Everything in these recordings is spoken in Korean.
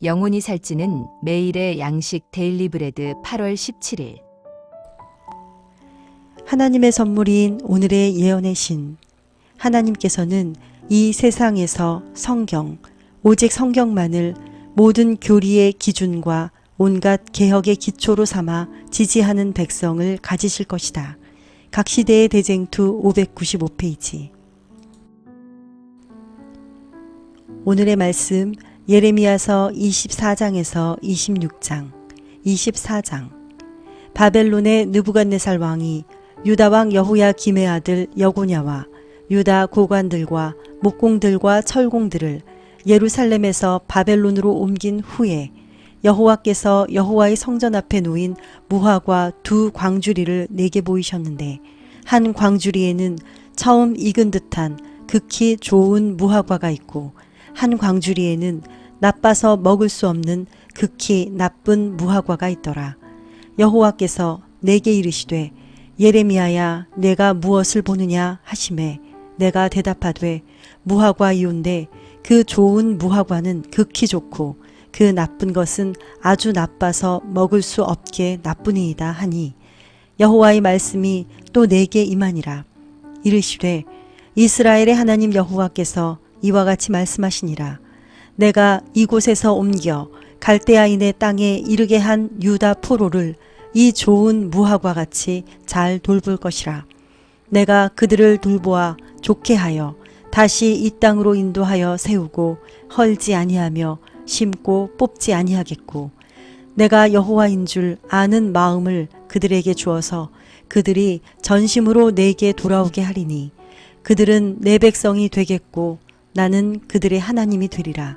영혼이 살찌는 매일의 양식 데일리 브레드 8월 17일. 하나님의 선물인 오늘의 예언의 신. 하나님께서는 이 세상에서 성경, 오직 성경만을 모든 교리의 기준과 온갖 개혁의 기초로 삼아 지지하는 백성을 가지실 것이다. 각 시대의 대쟁투 595페이지. 오늘의 말씀 예레미야서 24장에서 26장, 24장. 바벨론의 느부갓네살 왕이 유다 왕 여호야 김의 아들 여고냐와 유다 고관들과 목공들과 철공들을 예루살렘에서 바벨론으로 옮긴 후에 여호와께서 여호와의 성전 앞에 놓인 무화과 두 광주리를 내게 보이셨는데 한 광주리에는 처음 익은 듯한 극히 좋은 무화과가 있고 한 광주리에는 나빠서 먹을 수 없는 극히 나쁜 무화과가 있더라. 여호와께서 내게 이르시되 예레미야야 내가 무엇을 보느냐 하심에 내가 대답하되 무화과이온데 그 좋은 무화과는 극히 좋고 그 나쁜 것은 아주 나빠서 먹을 수 없게 나쁘니이다 하니 여호와의 말씀이 또 내게 임하니라 이르시되 이스라엘의 하나님 여호와께서 이와 같이 말씀하시니라 내가 이곳에서 옮겨 갈대아인의 땅에 이르게 한 유다 포로를 이 좋은 무화과 같이 잘 돌볼 것이라. 내가 그들을 돌보아 좋게 하여 다시 이 땅으로 인도하여 세우고 헐지 아니하며 심고 뽑지 아니하겠고 내가 여호와인 줄 아는 마음을 그들에게 주어서 그들이 전심으로 내게 돌아오게 하리니 그들은 내 백성이 되겠고 나는 그들의 하나님이 되리라.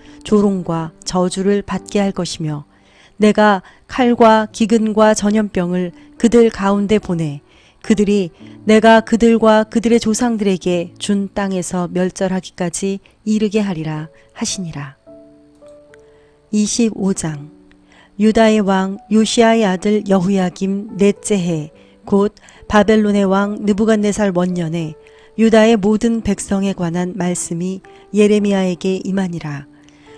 조롱과 저주를 받게 할 것이며 내가 칼과 기근과 전염병을 그들 가운데 보내 그들이 내가 그들과 그들의 조상들에게 준 땅에서 멸절하기까지 이르게 하리라 하시니라. 25장 유다의 왕 요시아의 아들 여후야김 넷째 해 곧 바벨론의 왕 느부갓네살 원년에 유다의 모든 백성에 관한 말씀이 예레미야에게 임하니라.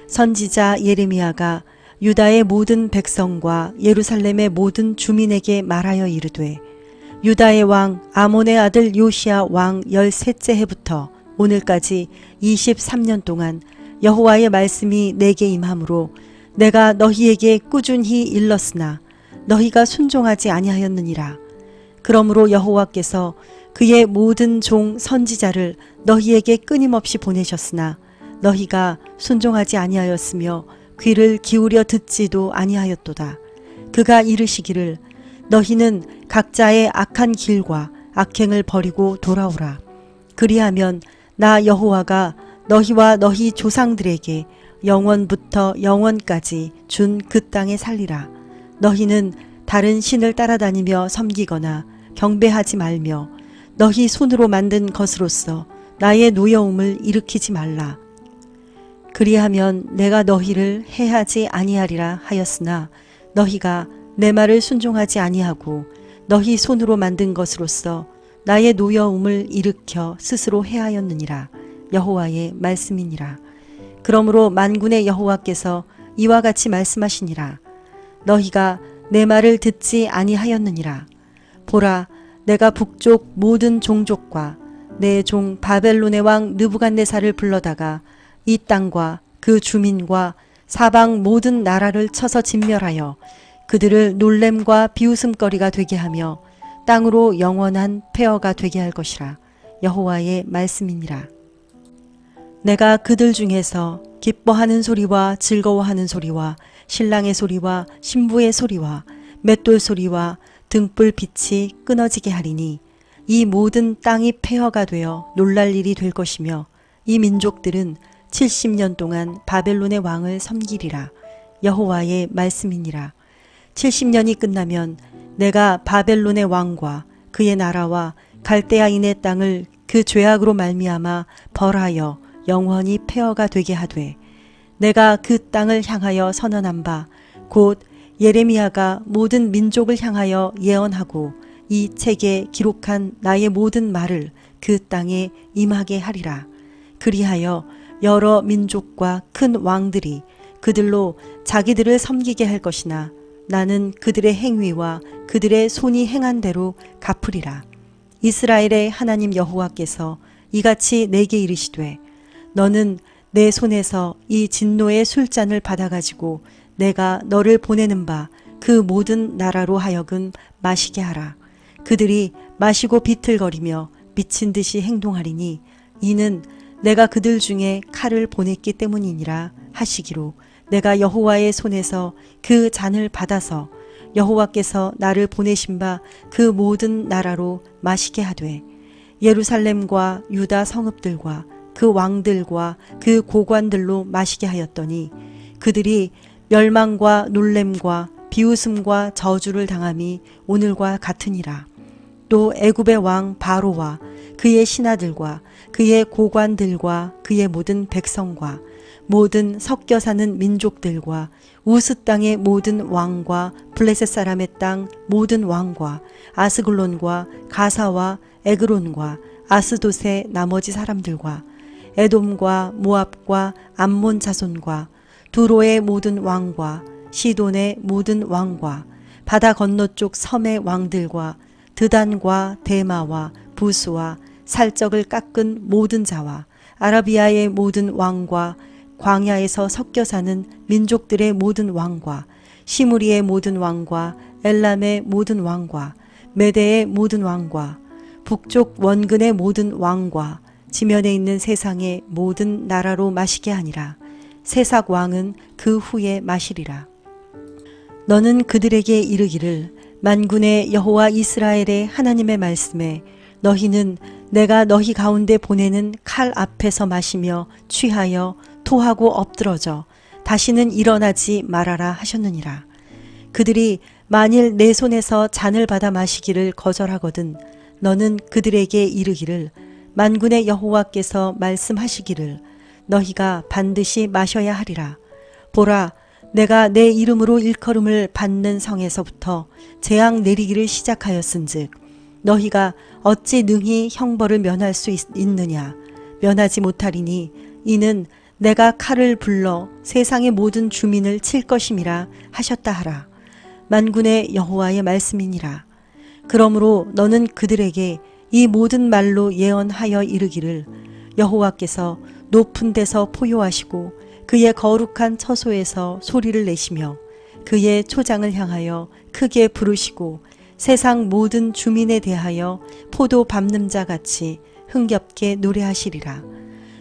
선지자 예레미야가 유다의 모든 백성과 예루살렘의 모든 주민에게 말하여 이르되 유다의 왕 아몬의 아들 요시아 왕 열셋째 해부터 오늘까지 23년 동안 여호와의 말씀이 내게 임함으로 내가 너희에게 꾸준히 일렀으나 너희가 순종하지 아니하였느니라. 그러므로 여호와께서 그의 모든 종 선지자를 너희에게 끊임없이 보내셨으나 너희가 순종하지 아니하였으며 귀를 기울여 듣지도 아니하였도다. 그가 이르시기를 너희는 각자의 악한 길과 악행을 버리고 돌아오라. 그리하면 나 여호와가 너희와 너희 조상들에게 영원부터 영원까지 준 그 땅에 살리라. 너희는 다른 신을 따라다니며 섬기거나 경배하지 말며 너희 손으로 만든 것으로서 나의 노여움을 일으키지 말라. 그리하면 내가 너희를 해하지 아니하리라 하였으나 너희가 내 말을 순종하지 아니하고 너희 손으로 만든 것으로서 나의 노여움을 일으켜 스스로 해하였느니라. 여호와의 말씀이니라. 그러므로 만군의 여호와께서 이와 같이 말씀하시니라. 너희가 내 말을 듣지 아니하였느니라. 보라 내가 북쪽 모든 종족과 내 종 바벨론의 왕 느부갓네살을 불러다가 이 땅과 그 주민과 사방 모든 나라를 쳐서 진멸하여 그들을 놀램과 비웃음거리가 되게 하며 땅으로 영원한 폐허가 되게 할 것이라 여호와의 말씀이니라. 내가 그들 중에서 기뻐하는 소리와 즐거워하는 소리와 신랑의 소리와 신부의 소리와 맷돌 소리와 등불 빛이 끊어지게 하리니 이 모든 땅이 폐허가 되어 놀랄 일이 될 것이며 이 민족들은 70년 동안 바벨론의 왕을 섬기리라. 여호와의 말씀이니라. 70년이 끝나면 내가 바벨론의 왕과 그의 나라와 갈대아인의 땅을 그 죄악으로 말미암아 벌하여 영원히 폐허가 되게 하되 내가 그 땅을 향하여 선언한 바 곧 예레미야가 모든 민족을 향하여 예언하고 이 책에 기록한 나의 모든 말을 그 땅에 임하게 하리라. 그리하여 여러 민족과 큰 왕들이 그들로 자기들을 섬기게 할 것이나 나는 그들의 행위와 그들의 손이 행한 대로 갚으리라. 이스라엘의 하나님 여호와께서 이같이 내게 이르시되 너는 내 손에서 이 진노의 술잔을 받아가지고 내가 너를 보내는 바 그 모든 나라로 하여금 마시게 하라. 그들이 마시고 비틀거리며 미친 듯이 행동하리니 이는 내가 그들 중에 칼을 보냈기 때문이니라 하시기로 내가 여호와의 손에서 그 잔을 받아서 여호와께서 나를 보내신 바 그 모든 나라로 마시게 하되 예루살렘과 유다 성읍들과 그 왕들과 그 고관들로 마시게 하였더니 그들이 멸망과 놀램과 비웃음과 저주를 당함이 오늘과 같으니라. 또 애굽의 왕 바로와 그의 신하들과 그의 고관들과 그의 모든 백성과 모든 섞여 사는 민족들과 우스 땅의 모든 왕과 블레셋 사람의 땅 모든 왕과 아스글론과 가사와 에그론과 아스돗의 나머지 사람들과 에돔과 모압과 암몬 자손과 두로의 모든 왕과 시돈의 모든 왕과 바다 건너쪽 섬의 왕들과 드단과 대마와 부수와 살적을 깎은 모든 자와 아라비아의 모든 왕과 광야에서 섞여 사는 민족들의 모든 왕과 시무리의 모든 왕과 엘람의 모든 왕과 메대의 모든 왕과 북쪽 원근의 모든 왕과 지면에 있는 세상의 모든 나라로 마시게 하니라. 세삭 왕은 그 후에 마시리라. 너는 그들에게 이르기를 만군의 여호와 이스라엘의 하나님의 말씀에 너희는 내가 너희 가운데 보내는 칼 앞에서 마시며 취하여 토하고 엎드러져 다시는 일어나지 말아라 하셨느니라. 그들이 만일 내 손에서 잔을 받아 마시기를 거절하거든 너는 그들에게 이르기를 만군의 여호와께서 말씀하시기를 너희가 반드시 마셔야 하리라. 보라, 내가 내 이름으로 일컬음을 받는 성에서부터 재앙 내리기를 시작하였은즉 너희가 어찌 능히 형벌을 면할 수 있, 있느냐? 면하지 못하리니 이는 내가 칼을 불러 세상의 모든 주민을 칠 것임이라 하셨다 하라. 만군의 여호와의 말씀이니라. 그러므로 너는 그들에게 이 모든 말로 예언하여 이르기를 여호와께서 높은 데서 포효하시고 그의 거룩한 처소에서 소리를 내시며 그의 초장을 향하여 크게 부르시고 세상 모든 주민에 대하여 포도 밟는 자 같이 흥겹게 노래하시리라.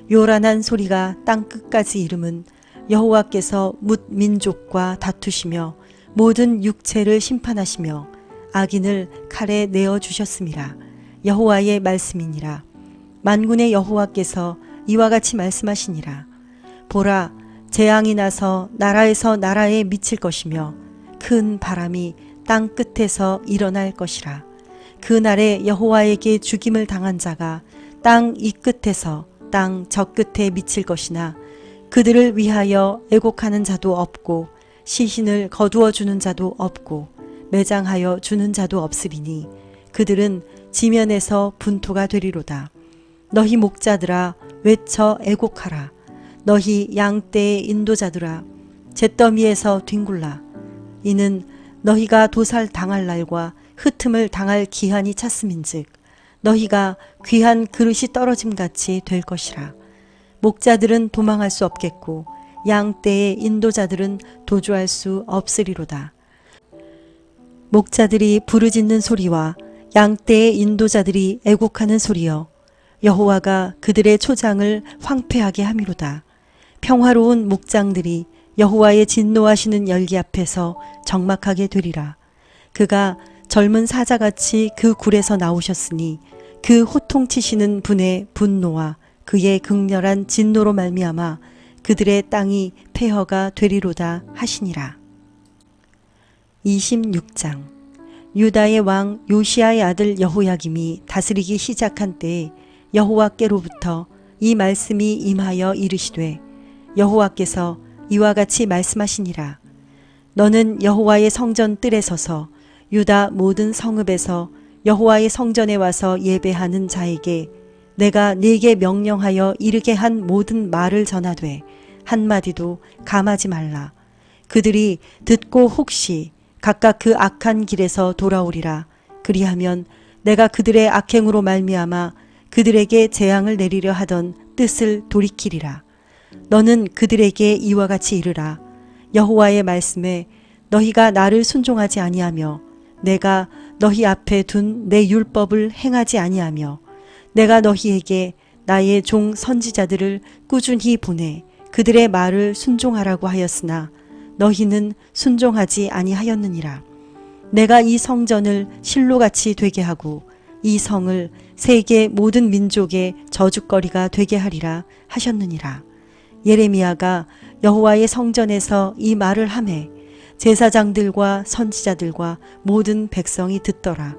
요란한 소리가 땅 끝까지 이름은 여호와께서 뭇 민족과 다투시며 모든 육체를 심판하시며 악인을 칼에 내어 주셨음이라. 여호와의 말씀이니라. 만군의 여호와께서 이와 같이 말씀하시니라. 보라, 재앙이 나서 나라에서 나라에 미칠 것이며 큰 바람이 땅 끝에서 일어날 것이라. 그 날에 여호와에게 죽임을 당한 자가 땅 이 끝에서 땅 저 끝에 미칠 것이나 그들을 위하여 애곡하는 자도 없고 시신을 거두어 주는 자도 없고 매장하여 주는 자도 없으리니 그들은 지면에서 분토가 되리로다. 너희 목자들아 외쳐 애곡하라. 너희 양떼의 인도자들아 잿더미에서 뒹굴라. 이는 너희가 도살 당할 날과 흩음을 당할 기한이 찼음인즉 너희가 귀한 그릇이 떨어짐 같이 될 것이라. 목자들은 도망할 수 없겠고 양 떼의 인도자들은 도주할 수 없으리로다. 목자들이 부르짖는 소리와 양 떼의 인도자들이 애곡하는 소리여 여호와가 그들의 초장을 황폐하게 함이로다. 평화로운 목장들이 여호와의 진노하시는 열기 앞에서 적막하게 되리라. 그가 젊은 사자같이 그 굴에서 나오셨으니 그 호통치시는 분의 분노와 그의 극렬한 진노로 말미암아 그들의 땅이 폐허가 되리로다 하시니라. 26장 유다의 왕 요시아의 아들 여호야김이 다스리기 시작한 때에 여호와께로부터 이 말씀이 임하여 이르시되 여호와께서 이와 같이 말씀하시니라. 너는 여호와의 성전 뜰에 서서 유다 모든 성읍에서 여호와의 성전에 와서 예배하는 자에게 내가 네게 명령하여 이르게 한 모든 말을 전하되 한마디도 감하지 말라. 그들이 듣고 혹시 각각 그 악한 길에서 돌아오리라. 그리하면 내가 그들의 악행으로 말미암아 그들에게 재앙을 내리려 하던 뜻을 돌이키리라 너는 그들에게 이와 같이 이르라 여호와의 말씀에 너희가 나를 순종하지 아니하며 내가 너희 앞에 둔 내 율법을 행하지 아니하며 내가 너희에게 나의 종 선지자들을 꾸준히 보내 그들의 말을 순종하라고 하였으나 너희는 순종하지 아니하였느니라. 내가 이 성전을 실로같이 되게 하고 이 성을 세계 모든 민족의 저주거리가 되게 하리라 하셨느니라. 예레미야가 여호와의 성전에서 이 말을 하매 제사장들과 선지자들과 모든 백성이 듣더라.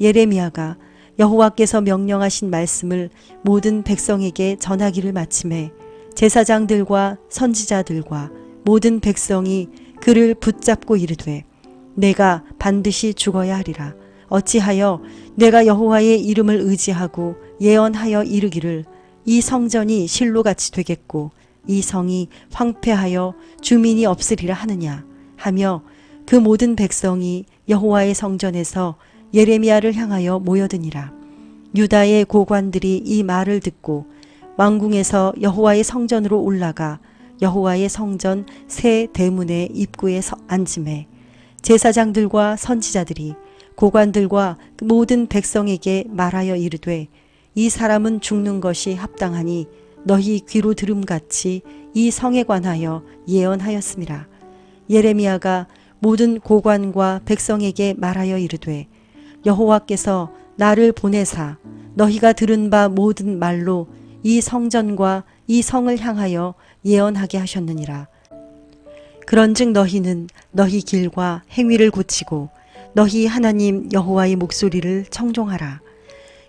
예레미야가 여호와께서 명령하신 말씀을 모든 백성에게 전하기를 마침에 제사장들과 선지자들과 모든 백성이 그를 붙잡고 이르되 내가 반드시 죽어야 하리라 어찌하여 내가 여호와의 이름을 의지하고 예언하여 이르기를 이 성전이 실로같이 되겠고 이 성이 황폐하여 주민이 없으리라 하느냐 하며 그 모든 백성이 여호와의 성전에서 예레미야를 향하여 모여드니라. 유다의 고관들이 이 말을 듣고 왕궁에서 여호와의 성전으로 올라가 여호와의 성전 새 대문의 입구에 서 앉음에 제사장들과 선지자들이 고관들과 그 모든 백성에게 말하여 이르되 이 사람은 죽는 것이 합당하니 너희 귀로 들음같이 이 성에 관하여 예언하였습니다. 예레미야가 모든 고관과 백성에게 말하여 이르되 여호와께서 나를 보내사 너희가 들은 바 모든 말로 이 성전과 이 성을 향하여 예언하게 하셨느니라. 그런즉 너희는 너희 길과 행위를 고치고 너희 하나님 여호와의 목소리를 청종하라.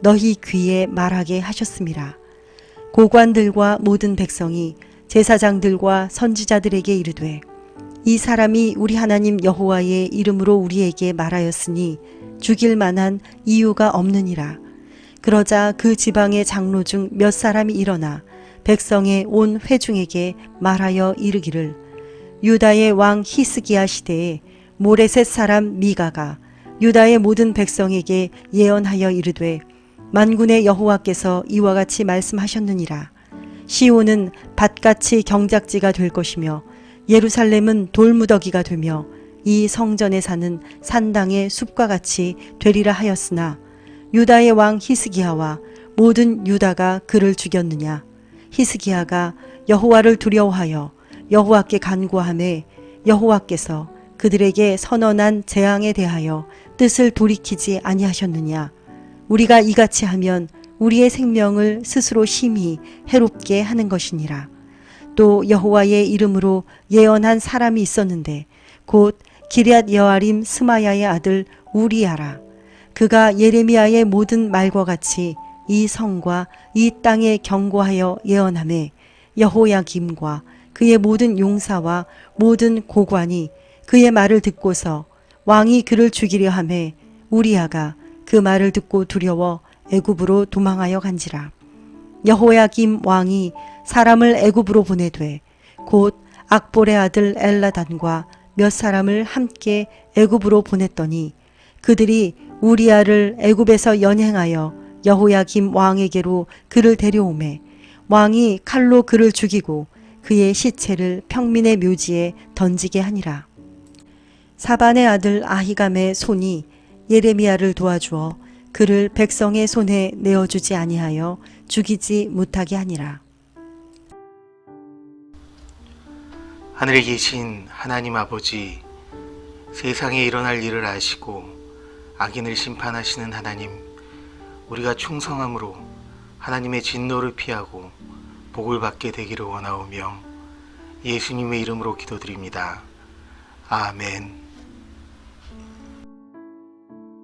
너희 귀에 말하게 하셨습니다. 고관들과 모든 백성이 제사장들과 선지자들에게 이르되 이 사람이 우리 하나님 여호와의 이름으로 우리에게 말하였으니 죽일 만한 이유가 없느니라. 그러자 그 지방의 장로 중 몇 사람이 일어나 백성의 온 회중에게 말하여 이르기를 유다의 왕 히스기야 시대에 모레셋 사람 미가가 유다의 모든 백성에게 예언하여 이르되 만군의 여호와께서 이와 같이 말씀하셨느니라. 시온은 밭같이 경작지가 될 것이며 예루살렘은 돌무더기가 되며 이 성전에 사는 산당의 숲과 같이 되리라 하였으나 유다의 왕 히스기야와 모든 유다가 그를 죽였느냐. 히스기야가 여호와를 두려워하여 여호와께 간구하매 여호와께서 그들에게 선언한 재앙에 대하여 뜻을 돌이키지 아니하셨느냐 우리가 이같이 하면 우리의 생명을 스스로 심히 해롭게 하는 것이니라. 또 여호와의 이름으로 예언한 사람이 있었는데 곧 기럇 여아림 스마야의 아들 우리야라. 그가 예레미야의 모든 말과 같이 이 성과 이 땅에 경고하여 예언함에 여호야김과 그의 모든 용사와 모든 고관이 그의 말을 듣고서 왕이 그를 죽이려 함에 우리야가 그 말을 듣고 두려워 애굽으로 도망하여 간지라 여호야김 왕이 사람을 애굽으로 보내되 곧 악볼의 아들 엘라단과 몇 사람을 함께 애굽으로 보냈더니 그들이 우리야를 애굽에서 연행하여 여호야김 왕에게로 그를 데려오매 왕이 칼로 그를 죽이고 그의 시체를 평민의 묘지에 던지게 하니라. 사반의 아들 아히감의 손이 예레미야를 도와주어 그를 백성의 손에 내어주지 아니하여 죽이지 못하게 하니라. 하늘에 계신 하나님 아버지, 세상에 일어날 일을 아시고 악인을 심판하시는 하나님, 우리가 충성함으로 하나님의 진노를 피하고 복을 받게 되기를 원하오며 예수님의 이름으로 기도드립니다. 아멘.